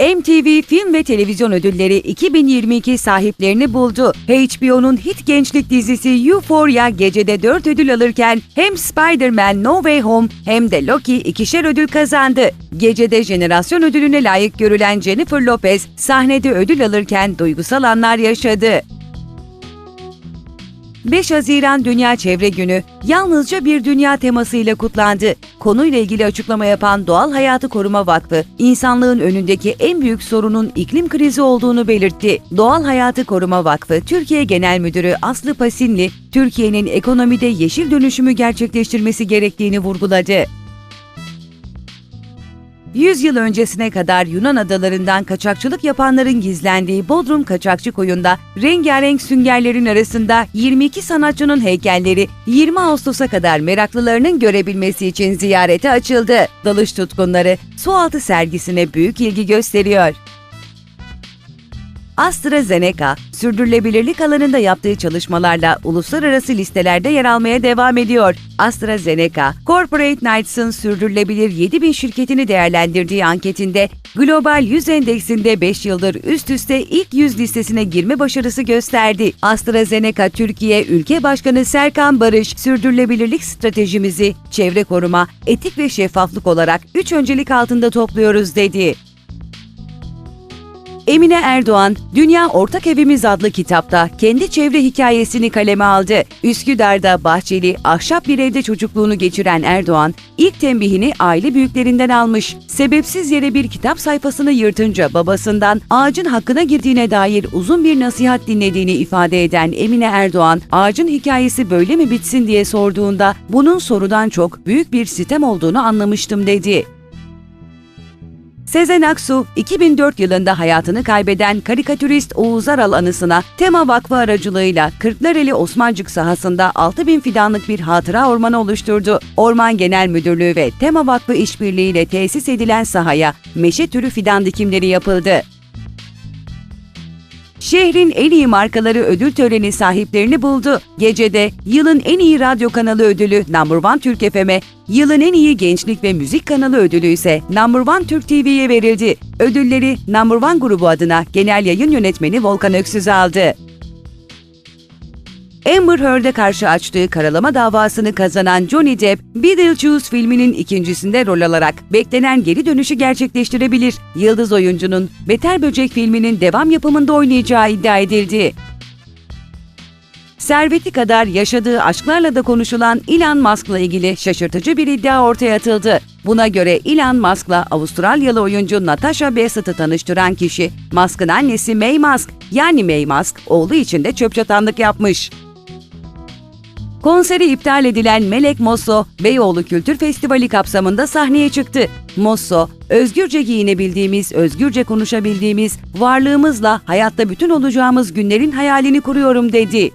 MTV Film ve Televizyon Ödülleri 2022 sahiplerini buldu. HBO'nun hit gençlik dizisi Euphoria gecede 4 ödül alırken hem Spider-Man No Way Home hem de Loki ikişer ödül kazandı. Gecede jenerasyon ödülüne layık görülen Jennifer Lopez sahnede ödül alırken duygusal anlar yaşadı. 5 Haziran Dünya Çevre Günü yalnızca bir dünya temasıyla kutlandı. Konuyla ilgili açıklama yapan Doğal Hayatı Koruma Vakfı, insanlığın önündeki en büyük sorunun iklim krizi olduğunu belirtti. Doğal Hayatı Koruma Vakfı Türkiye Genel Müdürü Aslı Pasinli, Türkiye'nin ekonomide yeşil dönüşümü gerçekleştirmesi gerektiğini vurguladı. 100 yıl öncesine kadar Yunan adalarından kaçakçılık yapanların gizlendiği Bodrum Kaçakçı Koyu'nda rengarenk süngerlerin arasında 22 sanatçının heykelleri 20 Ağustos'a kadar meraklılarının görebilmesi için ziyarete açıldı. Dalış tutkunları sualtı sergisine büyük ilgi gösteriyor. AstraZeneca, sürdürülebilirlik alanında yaptığı çalışmalarla uluslararası listelerde yer almaya devam ediyor. AstraZeneca, Corporate Knights'ın sürdürülebilir 7000 şirketini değerlendirdiği anketinde Global 100 endeksinde 5 yıldır üst üste ilk 100 listesine girme başarısı gösterdi. AstraZeneca Türkiye Ülke Başkanı Serkan Barış, sürdürülebilirlik stratejimizi çevre koruma, etik ve şeffaflık olarak 3 öncelik altında topluyoruz dedi. Emine Erdoğan, Dünya Ortak Evimiz adlı kitapta kendi çevre hikayesini kaleme aldı. Üsküdar'da bahçeli, ahşap bir evde çocukluğunu geçiren Erdoğan, ilk tembihini aile büyüklerinden almış. Sebepsiz yere bir kitap sayfasını yırtınca babasından ağacın hakkına girdiğine dair uzun bir nasihat dinlediğini ifade eden Emine Erdoğan, ağacın hikayesi böyle mi bitsin diye sorduğunda bunun sorudan çok büyük bir sitem olduğunu anlamıştım dedi. Sezen Aksu, 2004 yılında hayatını kaybeden karikatürist Oğuz Aral anısına Tema Vakfı aracılığıyla Kırklareli Osmancık sahasında 6000 fidanlık bir hatıra ormanı oluşturdu. Orman Genel Müdürlüğü ve Tema Vakfı işbirliğiyle tesis edilen sahaya meşe türü fidan dikimleri yapıldı. Şehrin en iyi markaları ödül töreni sahiplerini buldu. Gecede yılın en iyi radyo kanalı ödülü Number One Türk FM'e, yılın en iyi gençlik ve müzik kanalı ödülü ise Number One Türk TV'ye verildi. Ödülleri Number One grubu adına genel yayın yönetmeni Volkan Öksüz aldı. Amber Heard'e karşı açtığı karalama davasını kazanan Johnny Depp, Beetlejuice filminin ikincisinde rol alarak beklenen geri dönüşü gerçekleştirebilir. Yıldız oyuncunun Beter Böcek filminin devam yapımında oynayacağı iddia edildi. Serveti kadar yaşadığı aşklarla da konuşulan Elon Musk'la ilgili şaşırtıcı bir iddia ortaya atıldı. Buna göre Elon Musk'la Avustralyalı oyuncu Natasha Bassett'ı tanıştıran kişi, Musk'ın annesi May Musk, yani May Musk, oğlu için de çöp çatanlık yapmış. Konseri iptal edilen Melek Mosso, Beyoğlu Kültür Festivali kapsamında sahneye çıktı. Mosso, özgürce giyinebildiğimiz, özgürce konuşabildiğimiz, varlığımızla hayatta bütün olacağımız günlerin hayalini kuruyorum dedi.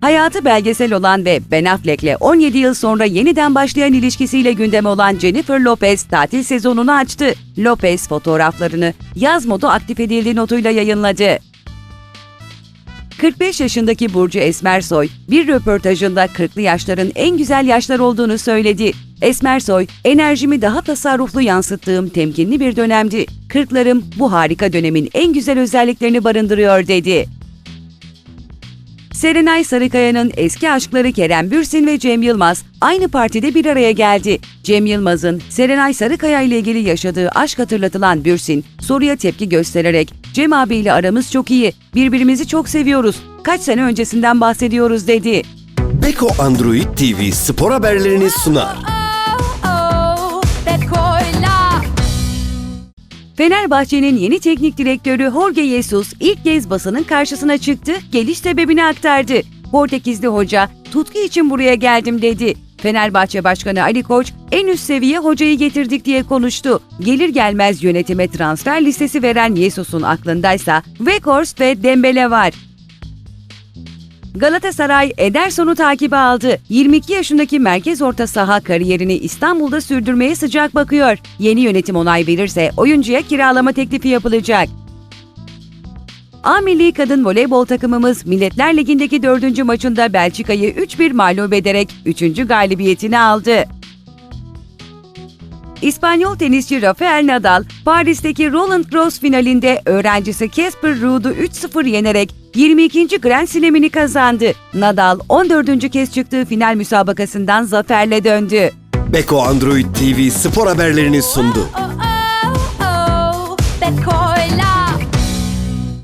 Hayatı belgesel olan ve Ben Affleck'le 17 yıl sonra yeniden başlayan ilişkisiyle gündeme olan Jennifer Lopez tatil sezonunu açtı. Lopez fotoğraflarını yaz modu aktif edildiği notuyla yayınladı. 45 yaşındaki Burcu Esmersoy bir röportajında 40'lı yaşların en güzel yaşlar olduğunu söyledi. Esmersoy, enerjimi daha tasarruflu yansıttığım temkinli bir dönemdi. Kırklarım bu harika dönemin en güzel özelliklerini barındırıyor dedi. Serenay Sarıkaya'nın eski aşkları Kerem Bürsin ve Cem Yılmaz aynı partide bir araya geldi. Cem Yılmaz'ın Serenay Sarıkaya ile ilgili yaşadığı aşk hatırlatılan Bürsin, soruya tepki göstererek Cem abiyle aramız çok iyi, birbirimizi çok seviyoruz, kaç sene öncesinden bahsediyoruz dedi. Beko Android TV spor haberlerini sunar. oh, Beko'yla. Fenerbahçe'nin yeni teknik direktörü Jorge Jesus ilk kez basının karşısına çıktı, geliş sebebini aktardı. Portekizli hoca, tutku için buraya geldim dedi. Fenerbahçe Başkanı Ali Koç, en üst seviye hocayı getirdik diye konuştu. Gelir gelmez yönetime transfer listesi veren Jesus'un aklındaysa Weghorst ve Dembele var. Galatasaray Ederson'u takibe aldı. 22 yaşındaki merkez orta saha kariyerini İstanbul'da sürdürmeye sıcak bakıyor. Yeni yönetim onay verirse oyuncuya kiralama teklifi yapılacak. A Milli Kadın Voleybol takımımız Milletler Ligi'ndeki 4. maçında Belçika'yı 3-1 mağlup ederek 3. galibiyetini aldı. İspanyol tenisçi Rafael Nadal, Paris'teki Roland Garros finalinde öğrencisi Casper Ruud'u 3-0 yenerek 22. Grand Slam'ini kazandı. Nadal 14. kez çıktığı final müsabakasından zaferle döndü. Beko Android TV spor haberlerini sundu.